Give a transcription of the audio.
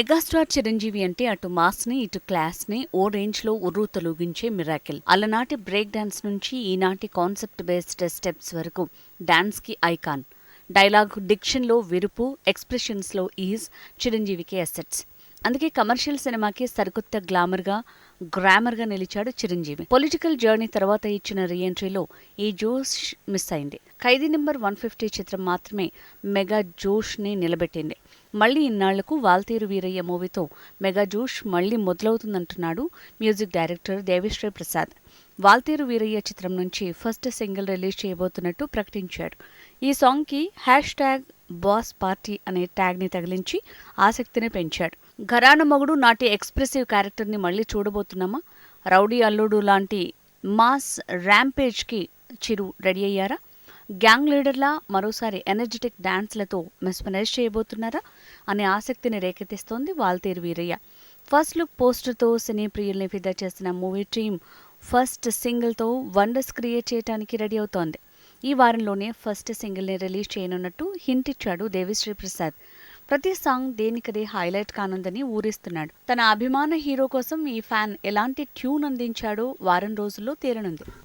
Megastar Chiranjeevi అంటే అటు మాస్ని ఇటు క్లాస్ని ఓ రేంజ్లో ఉర్రు తొలగించే మిరాకిల్. అలనాటి బ్రేక్ డాన్స్ నుంచి ఈనాటి కాన్సెప్ట్ బేస్డ్ స్టెప్స్ వరకు డాన్స్కి ఐకాన్. డైలాగ్ డిక్షన్లో విరుపు ఎక్స్ప్రెషన్స్లో ఈజ్ చిరంజీవికి అసెట్స్ అందుకే కమర్షియల్ సినిమాకి సరికొత్త గ్లామర్గా గ్రామర్గా గ్రామర్గా నిలిచాడు చిరంజీవి. పొలిటికల్ జర్నీ తర్వాత ఇచ్చిన రీఎంట్రీలో ఈ జోష్ మిస్ అయింది. ఖైదీ నెంబర్ వన్ ఫిఫ్టీ చిత్రం మాత్రమే మెగా జోష్ని నిలబెట్టింది. మళ్ళీ ఇన్నాళ్ళకు వాల్తీరు వీరయ్య మూవీతో మెగా జోష్ మళ్ళీ మొదలవుతుందంటున్నాడు మ్యూజిక్ డైరెక్టర్ దేవిశ్రీ ప్రసాద్. వాల్తీరు వీరయ్య చిత్రం నుంచి ఫస్ట్ సింగిల్ రిలీజ్ చేయబోతున్నట్టు ప్రకటించాడు. ఈ సాంగ్కి హ్యాష్ ట్యాగ్ బాస్ పార్టీ అనే ట్యాగ్ని తగిలించి ఆసక్తిని పెంచాడు. ఘరాన మొగుడు నాటి ఎక్స్ప్రెసివ్ క్యారెక్టర్ని మళ్ళీ చూడబోతున్నామా? రౌడీ అల్లుడు లాంటి మాస్ ర్యాంపేజ్కి చిరు రెడీ అయ్యారా? గ్యాంగ్ లీడర్లా మరోసారి ఎనర్జెటిక్ డ్యాన్స్లతో మెస్మరైజ్ చేయబోతున్నారా? అనే ఆసక్తిని రేకెత్తిస్తోంది వాల్తేరు వీరయ్య. ఫస్ట్ లుక్ పోస్టర్తో సినీ ప్రియుల్ని ఫిదా చేసిన మూవీ టీం ఫస్ట్ సింగిల్తో వండర్స్ క్రియేట్ చేయడానికి రెడీ అవుతోంది. ఈ వారంలోనే ఫస్ట్ సింగిల్ని రిలీజ్ చేయనున్నట్టు హింట్ ఇచ్చాడు దేవిశ్రీ ప్రసాద్. ప్రతి సాంగ్ దేనికదే హైలైట్ కానుందని ఊరిస్తున్నాడు. తన అభిమాన హీరో కోసం ఈ ఫ్యాన్ ఎలాంటి ట్యూన్ అందించాడో వారం రోజుల్లో తేలనుంది